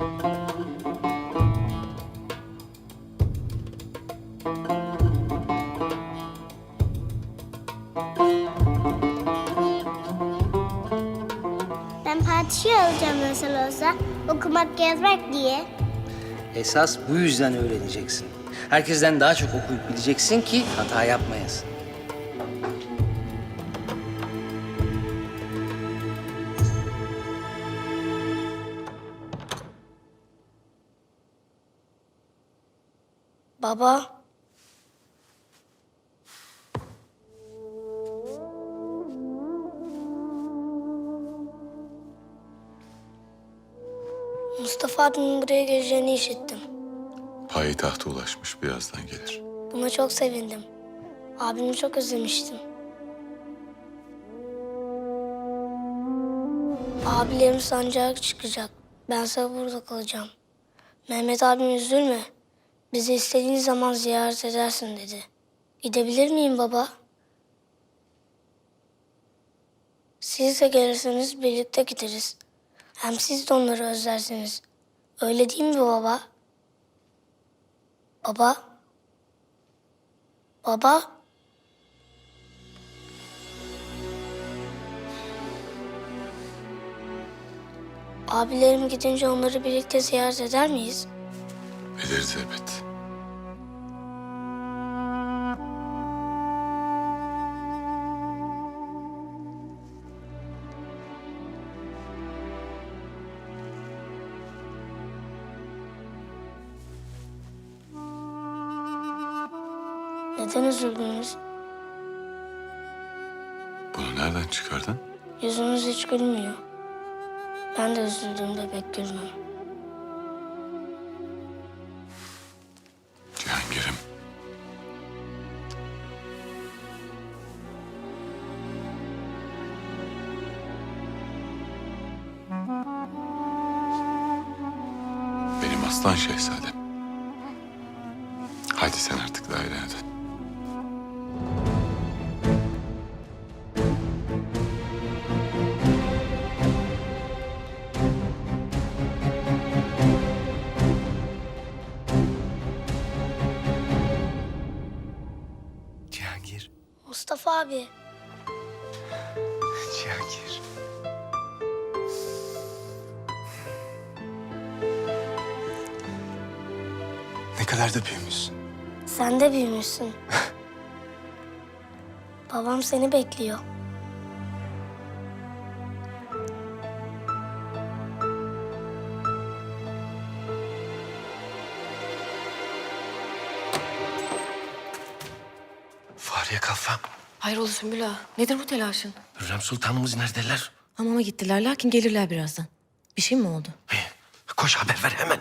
Ben padişah olacağım nasıl olsa. Okumak yazmak diye. Esas bu yüzden öğreneceksin. Herkesten daha çok okuyup bileceksin ki hata yapmayasın. Baba. Mustafa abimin buraya geleceğini işittim. Payitahta ulaşmış birazdan gelir. Buna çok sevindim. Abimi çok özlemiştim. Abilerim sancağa çıkacak. Bense burada kalacağım. Mehmet abim üzülme. Bizi istediğin zaman ziyaret edersin dedi. Gidebilir miyim baba? Siz de gelirseniz birlikte gideriz. Hem siz de onları özlersiniz. Öyle değil mi baba? Baba? Baba? Abilerim gidince onları birlikte ziyaret eder miyiz? Ederiz elbet. Neden üzüldünüz? Bunu nereden çıkardın? Yüzünüz hiç gülmüyor. Ben de üzüldüğümde pek gülmem. Cihangir'im. Benim aslan şehzadem. Haydi sen artık dairene dön. Mustafa abi, Cihangir. Ne kadar da büyümüşsün. sen de büyümüşsün. Babam seni bekliyor. Fahriye Kalfam. Hayrola Sümbül ağa? Nedir bu telaşın? Hürrem Sultanımız neredeler? Hamama gittiler lakin gelirler birazdan. Bir şey mi oldu? Hey, koş haber ver hemen.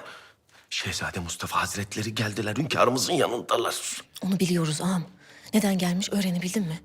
Şehzade Mustafa Hazretleri geldiler. Hünkârımızın yanındalar. Onu biliyoruz ağam. Neden gelmiş öğrenebildin mi?